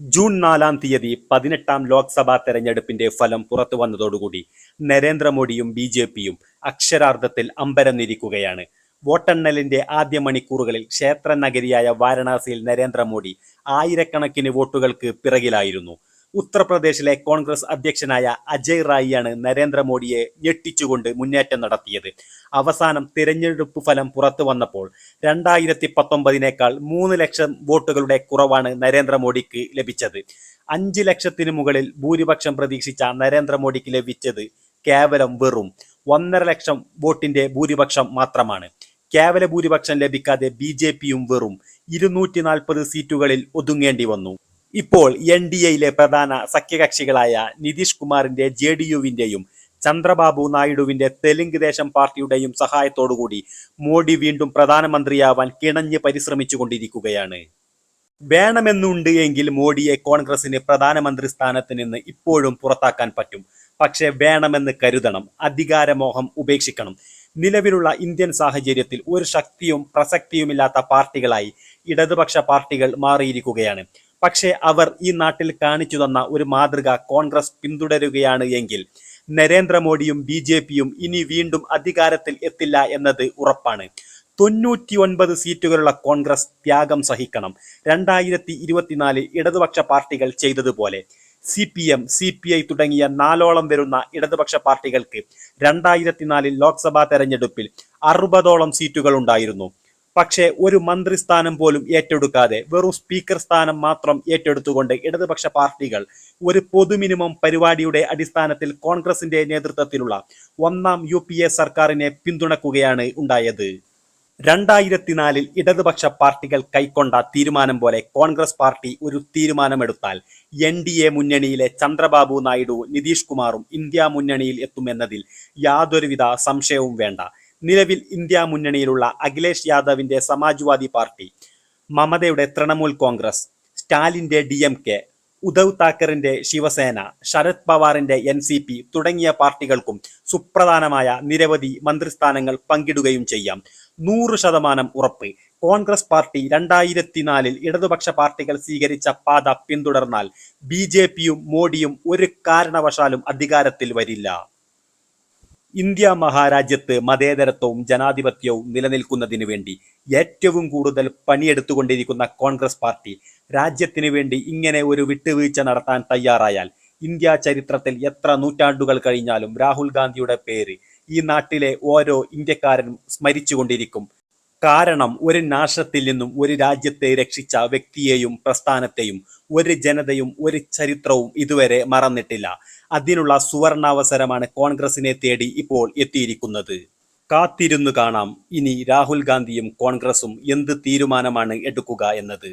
June നാലാം തീയതി പതിനെട്ടാം ലോക്സഭാ തെരഞ്ഞെടുപ്പിന്റെ ഫലം പുറത്തു വന്നതോടുകൂടി നരേന്ദ്രമോദിയും ബി ജെ പിയും അക്ഷരാർത്ഥത്തിൽ അമ്പരന്നിരിക്കുകയാണ്. വോട്ടെണ്ണലിന്റെ ആദ്യ മണിക്കൂറുകളിൽ ക്ഷേത്ര നഗരിയായ വാരണാസിയിൽ നരേന്ദ്രമോദി ആയിരക്കണക്കിന് വോട്ടുകൾക്ക് പിറകിലായിരുന്നു. ഉത്തർപ്രദേശിലെ കോൺഗ്രസ് അധ്യക്ഷനായ അജയ് റായിയാണ് നരേന്ദ്രമോദിയെ ഞെട്ടിച്ചുകൊണ്ട് മുന്നേറ്റം നടത്തിയത്. അവസാനം തിരഞ്ഞെടുപ്പ് ഫലം പുറത്തു വന്നപ്പോൾ രണ്ടായിരത്തി പത്തൊമ്പതിനേക്കാൾ മൂന്ന് ലക്ഷം വോട്ടുകളുടെ കുറവാണ് നരേന്ദ്രമോദിക്ക് ലഭിച്ചത്. അഞ്ച് ലക്ഷത്തിന് മുകളിൽ ഭൂരിപക്ഷം പ്രതീക്ഷിച്ച നരേന്ദ്രമോദിക്ക് ലഭിച്ചത് കേവലം വെറും ഒന്നര ലക്ഷം വോട്ടിന്റെ ഭൂരിപക്ഷം മാത്രമാണ്. കേവല ഭൂരിപക്ഷം ലഭിക്കാതെ ബി ജെ പിയും വെറും ഇരുന്നൂറ്റി നാൽപ്പത് സീറ്റുകളിൽ ഒതുങ്ങേണ്ടി വന്നു. ഇപ്പോൾ എൻ ഡി എയിലെ പ്രധാന സഖ്യകക്ഷികളായ നിതീഷ് കുമാറിന്റെ ജെ ഡി യുവിന്റെയും ചന്ദ്രബാബു നായിഡുവിന്റെ തെലുങ്ക് ദേശം പാർട്ടിയുടെയും സഹായത്തോടുകൂടി മോഡി വീണ്ടും പ്രധാനമന്ത്രിയാവാൻ കിണഞ്ഞ് പരിശ്രമിച്ചുകൊണ്ടിരിക്കുകയാണ്. വേണമെന്നുണ്ട് എങ്കിൽ മോഡിയെ കോൺഗ്രസിന് പ്രധാനമന്ത്രി സ്ഥാനത്ത് നിന്ന് ഇപ്പോഴും പുറത്താക്കാൻ പറ്റും. പക്ഷേ വേണമെന്ന് കരുതണം. അധികാരമോഹം ഉപേക്ഷിക്കണം. നിലവിലുള്ള ഇന്ത്യൻ സാഹചര്യത്തിൽ ഒരു ശക്തിയും പ്രസക്തിയുമില്ലാത്ത പാർട്ടികളായി ഇടതുപക്ഷ പാർട്ടികൾ മാറിയിരിക്കുകയാണ്. പക്ഷേ അവർ ഈ നാട്ടിൽ കാണിച്ചു തന്ന ഒരു മാതൃക കോൺഗ്രസ് പിന്തുടരുകയാണ് എങ്കിൽ നരേന്ദ്രമോദിയും ബി ജെ പിയും ഇനി വീണ്ടും അധികാരത്തിൽ എത്തില്ല എന്നത് ഉറപ്പാണ്. തൊണ്ണൂറ്റി ഒൻപത് സീറ്റുകളുള്ള കോൺഗ്രസ് ത്യാഗം സഹിക്കണം. രണ്ടായിരത്തി ഇരുപത്തിനാലിൽ ഇടതുപക്ഷ പാർട്ടികൾ ചെയ്തതുപോലെ C P M C P I തുടങ്ങിയ നാലോളം വരുന്ന ഇടതുപക്ഷ പാർട്ടികൾക്ക് രണ്ടായിരത്തി നാലിൽ ലോക്സഭാ തെരഞ്ഞെടുപ്പിൽ അറുപതോളം സീറ്റുകൾ ഉണ്ടായിരുന്നു പക്ഷേ ഒരു മന്ത്രി സ്ഥാനം പോലും ഏറ്റെടുക്കാതെ വെറും സ്പീക്കർ സ്ഥാനം മാത്രം ഏറ്റെടുത്തുകൊണ്ട് ഇടതുപക്ഷ പാർട്ടികൾ ഒരു പൊതു മിനിമം പരിപാടിയുടെ അടിസ്ഥാനത്തിൽ കോൺഗ്രസിന്റെ നേതൃത്വത്തിലുള്ള ഒന്നാം യു സർക്കാരിനെ പിന്തുണക്കുകയാണ് ഉണ്ടായത്. രണ്ടായിരത്തിനാലിൽ ഇടതുപക്ഷ പാർട്ടികൾ കൈക്കൊണ്ട തീരുമാനം പോലെ കോൺഗ്രസ് പാർട്ടി ഒരു തീരുമാനമെടുത്താൽ എൻ ഡി എ മുന്നണിയിലെ ചന്ദ്രബാബു നായിഡു നിതീഷ് കുമാറും ഇന്ത്യ മുന്നണിയിൽ എത്തുമെന്നതിൽ യാതൊരുവിധ സംശയവും വേണ്ട. നിലവിൽ ഇന്ത്യ മുന്നണിയിലുള്ള അഖിലേഷ് യാദവിന്റെ സമാജ്വാദി പാർട്ടി മമതയുടെ തൃണമൂൽ കോൺഗ്രസ് സ്റ്റാലിന്റെ ഡി എം കെ ഉദ്ധവ് താക്കറിന്റെ ശിവസേന ശരത് പവാറിന്റെ എൻ സി പി തുടങ്ങിയ പാർട്ടികൾക്കും സുപ്രധാനമായ നിരവധി മന്ത്രിസ്ഥാനങ്ങൾ പങ്കിടുകയും ചെയ്യാം. നൂറ് ശതമാനം ഉറപ്പ്. കോൺഗ്രസ് പാർട്ടി രണ്ടായിരത്തിനാലിൽ ഇടതുപക്ഷ പാർട്ടികൾ സ്വീകരിച്ച പാത പിന്തുടർന്നാൽ ബി ജെ പിയും മോഡിയും ഒരു കാരണവശാലും അധികാരത്തിൽ വരില്ല. ഇന്ത്യ മഹാരാജ്യത്ത് മതേതരത്വവും ജനാധിപത്യവും നിലനിൽക്കുന്നതിന് വേണ്ടി ഏറ്റവും കൂടുതൽ പണിയെടുത്തുകൊണ്ടിരിക്കുന്ന കോൺഗ്രസ് പാർട്ടി രാജ്യത്തിന് വേണ്ടി ഇങ്ങനെ ഒരു വിട്ടുവീഴ്ച നടത്താൻ തയ്യാറായാൽ ഇന്ത്യ ചരിത്രത്തിൽ എത്ര നൂറ്റാണ്ടുകൾ കഴിഞ്ഞാലും രാഹുൽ ഗാന്ധിയുടെ പേര് ഈ നാട്ടിലെ ഓരോ ഇന്ത്യക്കാരനും സ്മരിച്ചുകൊണ്ടിരിക്കും. കാരണം ഒരു നാശത്തിൽ നിന്നും ഒരു രാജ്യത്തെ രക്ഷിച്ച വ്യക്തിയെയും പ്രസ്ഥാനത്തെയും ഒരു ജനതയും ഒരു ചരിത്രവും ഇതുവരെ മറന്നിട്ടില്ല. അതിനുള്ള സുവർണാവസരമാണ് കോൺഗ്രസിനെ തേടി ഇപ്പോൾ എത്തിയിരിക്കുന്നത്. കാത്തിരുന്നു കാണാം. ഇനി രാഹുൽ ഗാന്ധിയും കോൺഗ്രസും എന്ത് തീരുമാനമാണ് എടുക്കുക എന്നത്.